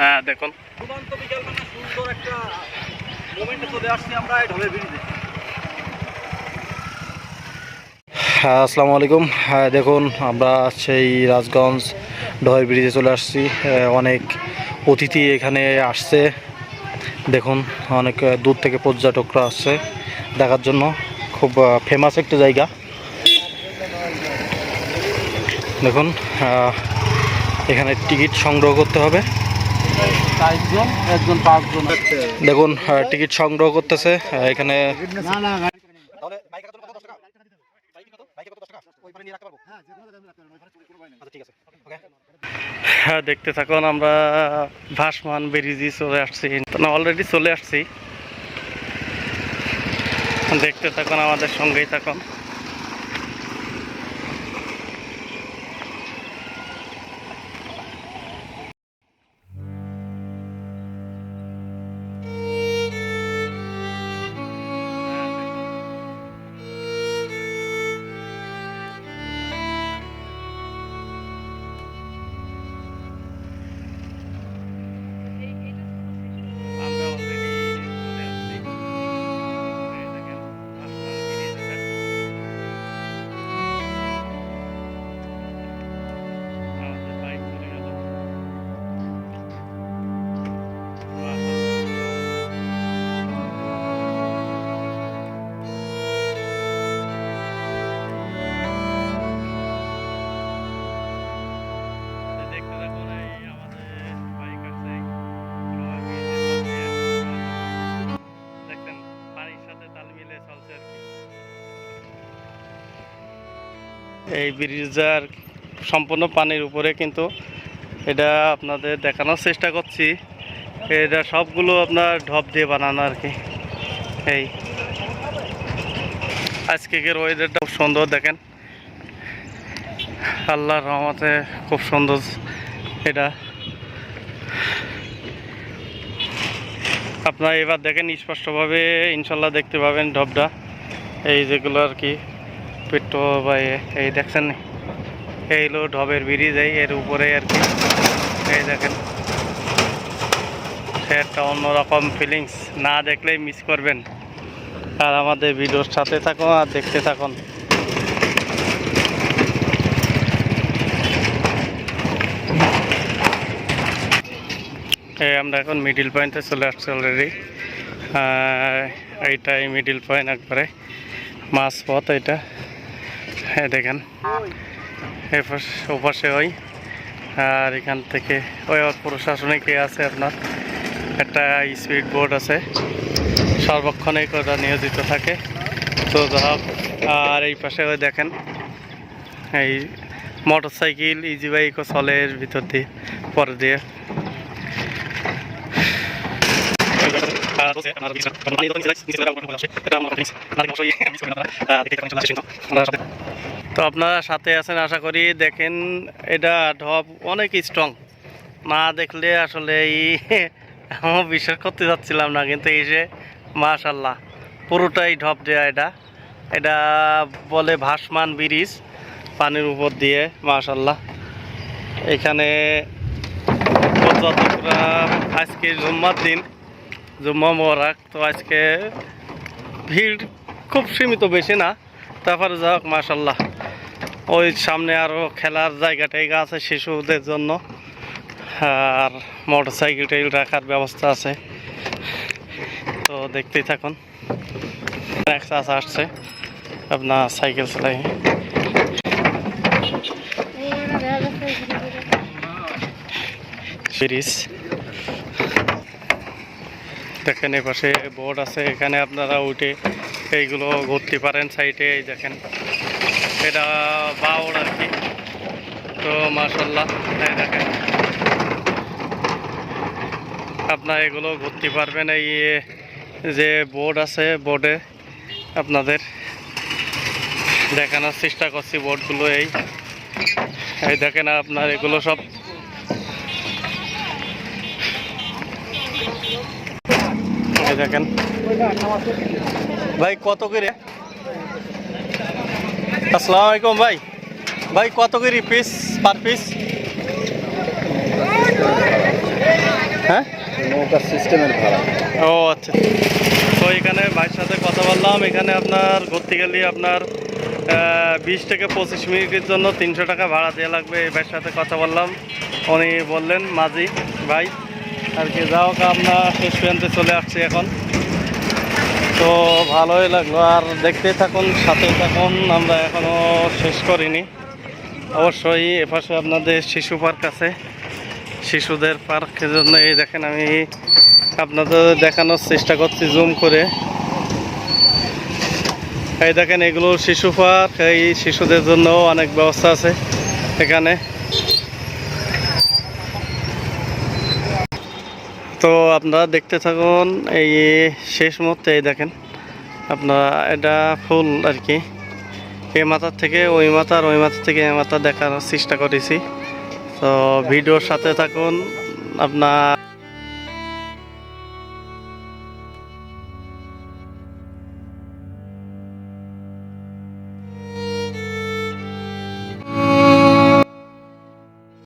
হ্যাঁ দেখুন। সুন্দর একটা মোমেন্টে চলে আসছি আমরা ঢলের ব্রিজে হ্যাঁ আসসালামু আলাইকুম। হ্যাঁ দেখুন আমরা সেই রাজগঞ্জ ঢয় ব্রিজে চলে আসছি। অনেক অতিথি এখানে আসছে। দেখুন অনেক দূর থেকে পর্যটকরা আসছে দেখার জন্য। খুব ফেমাস একটা জায়গা। দেখুন এখানে টিকিট সংগ্রহ করতে হবে। দেখুন টিকিট সংগ্রহ করতেছে এখানে না না হ্যাঁ দেখতে থাকুন আমরা ভাসমান বেরিজি চলে আসছি। না অলরেডি চলে আসছি। দেখতে থাকুন আমাদের সঙ্গেই থাকুন। এই ব্রিজার সম্পূর্ণ পানির উপরে কিন্তু এটা আপনাদের দেখানোর চেষ্টা করছি। এটা সবগুলো আপনার ঢপ দিয়ে বানানো আর কি। এই। আজকের ওয়েদারটা খুব সুন্দর, দেখেন। আল্লাহর রহমতে খুব সুন্দর এটা। আপনারা এবার দেখেন স্পষ্টভাবে, ইনশাল্লাহ দেখতে পাবেন ঢপটা। এই যেগুলো আর কি। পেট্রো বা এই দেখছেন? এই হলো ঢবের ব্রিজ এই এর উপরে আর কি। এই দেখেন একটা অন্যরকম ফিলিংস না দেখলেই মিস করবেন। আর আমাদের ভিডিওর সাথে থাকুন আর দেখতে থাকুন। এই আমরা এখন মিডিল পয়েন্টে চলে আসছি অলরেডি এইটাই মিডিল পয়েন্ট একবারে। মাছ পথ এটা হ্যাঁ দেখেন। এপাশ- ওপাশে ওই। আর এখান থেকে ওই আবার প্রশাসনিক এ আছে আপনার। একটা স্পিড বোর্ড আছে। সর্বক্ষণে ওটা নিয়োজিত থাকে। তো যাহোক আর এই পাশে ওই দেখেন, এই মোটর সাইকেল ইজি বাইকও চলে এর ভিতর দিয়ে, পরে দিয়ে। তো আপনারা সাথে আছেন, আশা করি দেখেন এটা ঢপ অনেক স্ট্রং না দেখলে আসলে এই আমার বিশ্বাস করতে যাচ্ছিলাম না, কিন্তু এসে মাশাল্লাহ পুরোটাই ঢপ দেয়া এটা। এটা বলে ভাসমান ব্রিজ, পানির উপর দিয়ে মাশাল্লাহ এখানে আজকে জুম্মার দিন জুম্মা মোবারক তো আজকে ভিড় খুব সীমিত বেশি না। তারপরে যাই হোক মাসাল্লাহ ওই সামনে আরও খেলার জায়গা টাইগা আছে শিশুদের জন্য। আর মোটর সাইকেল টাইকেল রাখার ব্যবস্থা আছে। তো দেখতেই থাকুন। এক আসছে আপনার সাইকেল চালাই। ব্রিজ। দেখেন এ পাশে বোর্ড আছে, এখানে আপনারা উঠে এইগুলো ঘুরতে পারেন সাইডে এই দেখেন। এটা বাউড আর কি। তো মার্শাল্লাহ এই দেখেন। আপনার এগুলো ঘুরতে পারবেন এই যে বোর্ড আছে, বোর্ডে আপনাদের দেখানোর চেষ্টা করছি বোর্ডগুলো এই। এই দেখেন আপনার এগুলো সব দেখেন ভাই কত করে? আসসালামু আলাইকুম ভাই। ভাই কত করে পিস পার পিস হ্যাঁ? সিস্টেমের ভাড়া। ও আচ্ছা। তো এখানে ভাইয়ের সাথে কথা বললাম। এখানে আপনার ঘুরতে গেলে আপনার বিশ থেকে পঁচিশ মিনিটের জন্য তিনশো টাকা ভাড়া দেওয়া লাগবে। এই ভাইয়ের সাথে কথা বললাম। উনি বললেন মাঝি ভাই আর কি যাও আমরা শেষ পর্যন্ত চলে আসছি এখন। তো ভালোই লাগল। আর দেখতে থাকুন সাথে থাকুন, আমরা এখনও শেষ করিনি। অবশ্যই এপাশে আপনাদের শিশু পার্ক আছে। শিশুদের পার্কের জন্য এই দেখেন, আমি আপনাদের দেখানোর চেষ্টা করছি জুম করে। এই দেখেন, এগুলো শিশু পার্ক, এই শিশুদের জন্য অনেক ব্যবস্থা আছে এখানে। তো আপনারা দেখতে থাকুন, এই শেষ মুহূর্তে এই দেখেন, আপনারা এটা ফুল আর কি। এই মাথার থেকে, ওই মাথার ওই মাথা থেকে এই মাথা দেখানোর চেষ্টা করেছি। তো ভিডিওর সাথে থাকুন, আপনার